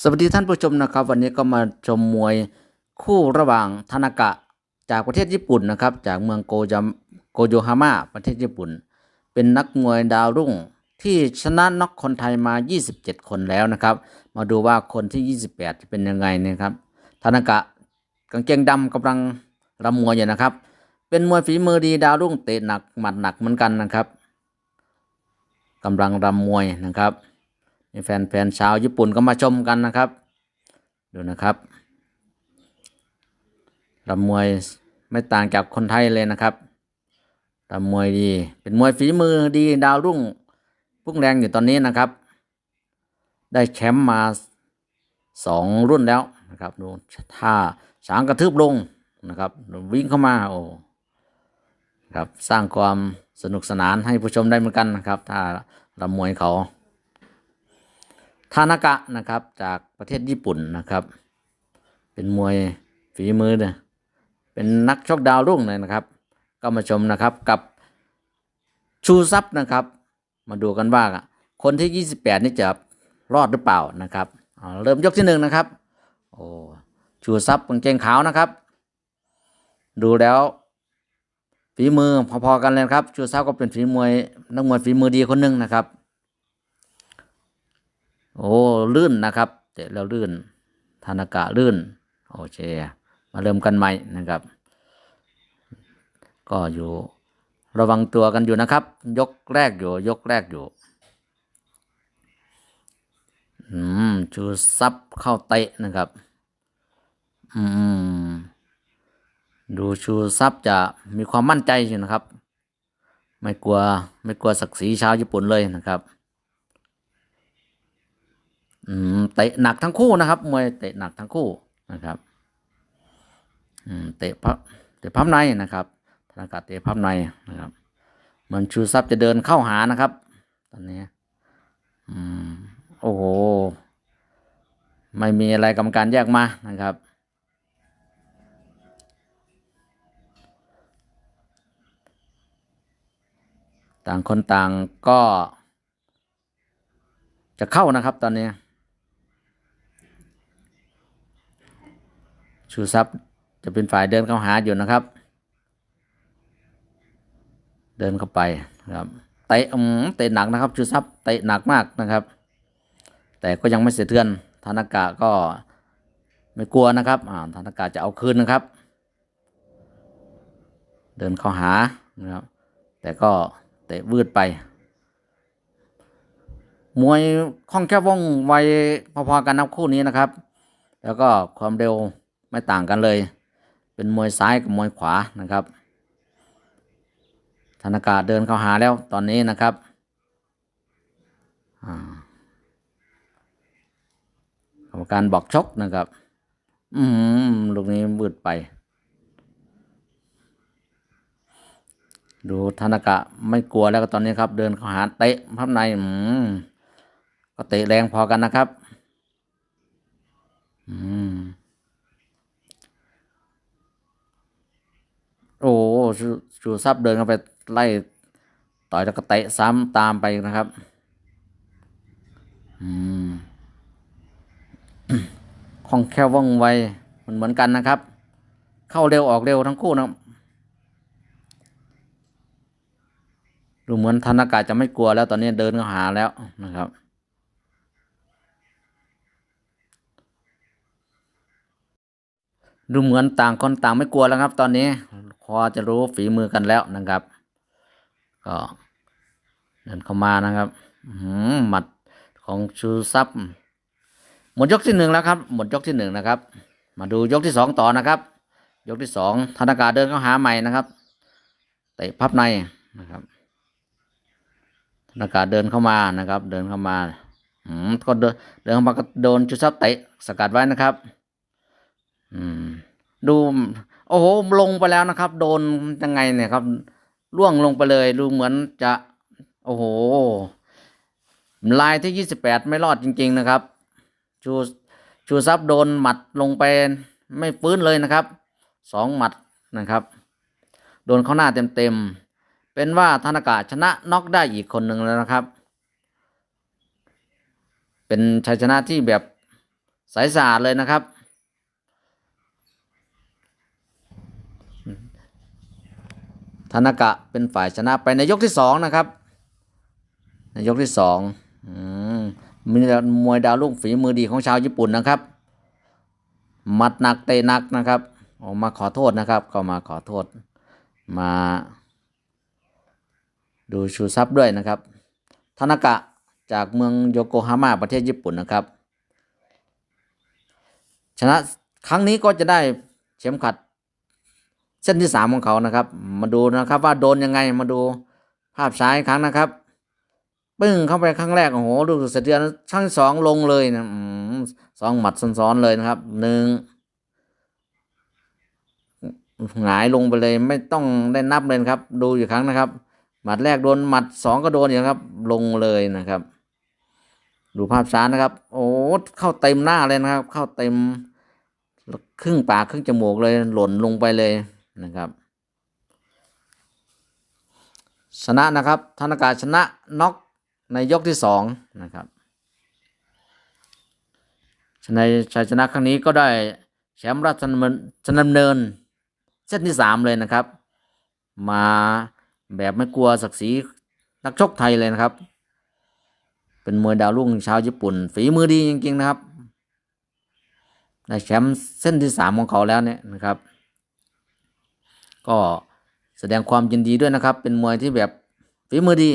สวัสดีท่านผู้ชมนะครับ วันนี้ก็มาชมมวยคู่ระหว่างทานากะจากประเทศญี่ปุ่นนะครับ จากเมืองโกยามโกโยฮาม่าประเทศญี่ปุ่น เป็นนักมวยดาวรุ่งที่ชนะน็อกคนไทยมา 27 คนแล้วนะครับ มาดูว่าคนที่ 28 จะเป็นยังไงนะครับทานากะกางเกงดำกำลังรำมวยอยู่นะครับ เป็นมวยฝีมือดีดาวรุ่งเตะหนักหมัดหนักเหมือนกันนะครับกำลังรำมวยนะครับ มีแฟนๆชาวญี่ปุ่นก็มาชมกันนะครับ ดูนะครับรำมวยไม่ต่างจากคนไทยเลยนะครับรำมวยดี เป็นมวยฝีมือดีดาวรุ่งพุ่งแรงอยู่ตอนนี้นะครับ ได้แชมป์มาสองรุ่นแล้วนะครับ ดูท่าสางกระทืบลงนะครับ วิ่งเข้ามาโอ้ครับสร้างความสนุกสนานให้ผู้ชมได้เหมือนกันนะครับ ถ้ารำมวยเขา ทานากะนะครับ จากประเทศญี่ปุ่นนะครับ เป็นมวยฝีมือเนี่ยเป็นนักชกดาวรุ่งเลยนะครับ ก็มาชมนะครับกับชูซับนะครับ มาดูกันว่าคนที่ 28 นี่จะรอดหรือเปล่านะครับเเริ่มยกที่หนึ่งนะครับ โอ้ชูซับกางเกงขาวนะครับ ดูแล้วฝีมือพอๆกันเลยครับ ชูซับก็เป็นฝีมวยนักมวยฝีมือดีคนหนึ่งนะครับ โอ้ลื่นนะครับเตะแล้วลื่นธานากะลื่นโอเคมาเริ่มกันใหม่นะครับ ก็อยู่ระวังตัวกันอยู่นะครับ ยกแรกอยู่ ยกแรกอยู่อืมชูซับเข้าเตะนะครับ อืมดูชูซับจะมีความมั่นใจอยู่นะครับ ไม่กลัวไม่กลัวศักดิ์ศรีชาวญี่ปุ่นเลยนะครับ อืมเตะหนักทั้งคู่นะครับ มวยเตะหนักทั้งคู่นะครับอืมเตะพับเตะพับในนะครับธนากาเตะพับในนะครับเหมือนชูซับจะเดินเข้าหานะครับ ตอนนี้ อืมโอ้โห ไม่มีอะไรกรรมการแยกมานะครับต่างคนต่างก็จะเข้านะครับตอนนี้ ชูซับจะเป็นฝ่ายเดินเข้าหาอยู่นะครับ เดินเข้าไปนะครับเตะอืมเตะหนักนะครับชูซับเตะหนักมากนะครับ แต่ก็ยังไม่เสียเทือนธนากะก็ไม่กลัวนะครับอ่าธนากะจะเอาคืนนะครับ เดินเข้าหานะครับ แต่ก็เตะวืดไป มวยคล่องแคล่วว่องไวพอๆกันนะคู่นี้นะครับ แล้วก็ความเร็ว ไม่ต่างกันเลย เป็นมวยซ้ายกับมวยขวานะครับธนากาเดินเข้าหาแล้วตอนนี้นะครับกรรมการบอกชกนะครับ อืมลูกนี้บืดไป ดูธนากะไม่กลัวแล้วก็ตอนนี้ครับ เดินเข้าหาเตะพับในอืมก็เตะแรงพอกันนะครับ อืม โอ้ชูซับเดินเข้าไปไล่ต่อยแล้วก็เตะซ้ำตามไปนะครับ อืมคล่องแค่ว่องไวมันเหมือนกันนะครับ เข้าเร็วออกเร็วทั้งคู่นะดูเหมือนธนากาจะไม่กลัวแล้วตอนนี้เดินเข้าหาแล้วนะครับ ดูเหมือนต่างคนต่างไม่กลัวแล้วครับ ตอนนี้พอจะรู้ฝีมือกันแล้วนะครับ ก็เดินเข้ามานะครับหือหมัดของชูซับหมดยกที่หนึ่งแล้วครับ หมดยกที่หนึ่งนะครับ มาดูยกที่สองต่อนะครับ ยกที่สองธนากาเดินเข้าหาใหม่นะครับเตะพับในนะครับธนากาเดินเข้ามานะครับ เดินเข้ามาอืมก็เดินเดินเข้ามาก็โดนชูซับเตะสกัดไว้นะครับ ดูโอ้โหลงไปแล้วนะครับ โดนยังไงเนี่ยครับล่วงลงไปเลย ดูเหมือนจะ โอ้โหลายที่ยี่สิบแปดไม่รอดจริง ๆนะครับ ชูชูซับโดนหมัดลงไปไม่ฟื้นเลยนะครับสองหมัดนะครับ โดนเข้าหน้าเต็มๆเป็นว่าธนากาชนะน็อกได้อีกคนหนึ่งแล้วนะครับ เป็นชัยชนะที่แบบใสสะอาดเลยนะครับ ธนากะเป็นฝ่ายชนะไปในยกที่สองนะครับ ในยกที่สองอมมีมวยดาวรุ่งฝีมือดีของชาวญี่ปุ่นนะครับมัดหนักเตะหนักนะครับ ออกมาขอโทษนะครับ ก็มาขอโทษ มา ดูชูซับด้วยนะครับธนากะจากเมืองโยโกฮาม่าประเทศญี่ปุ่นนะครับ ชนะครั้งนี้ก็จะได้เข็มขัด เส้นที่สามของเขานะครับ มาดูนะครับว่าโดนยังไงมาดูภาพช้าอีกครั้งนะครับ ปึ้งเข้าไปครั้งแรกโอ้โหดูสะเทือนครั้งสองลงเลยนะอสองหมัดซ้อนๆเลยนะครับหนึ่งหงายลงไปเลยไม่ต้องได้นับเลยครับ ดูอีกครั้งนะครับ หมัดแรกโดนหมัดสองก็โดนอย่างครับ ลงเลยนะครับ ดูภาพช้านะครับ โอ้เข้าเต็มหน้าเลยนะครับ เข้าเต็ม ครึ่งปากครึ่งจมูกเลยหล่นลงไปเลย นะครับ ชนะนะครับธนากาชนะน็อกในยกที่สองนะครับในชัยชนะครั้งนี้ก็ได้แชมป์ราชดำเนินำเนินเส้นที่สามเลยนะครับ มาแบบไม่กลัวศักดิ์ศรีนักชกไทยเลยนะครับ เป็นมวยดาวรุ่งชาวญี่ปุ่น ฝีมือดีจริงๆนะครับได้แชมป์เส้นที่สามของเขาแล้วเนี่ยนะครับ ก็แสดงความยินดีด้วยนะครับ เป็นมวยที่แบบฝีมือดี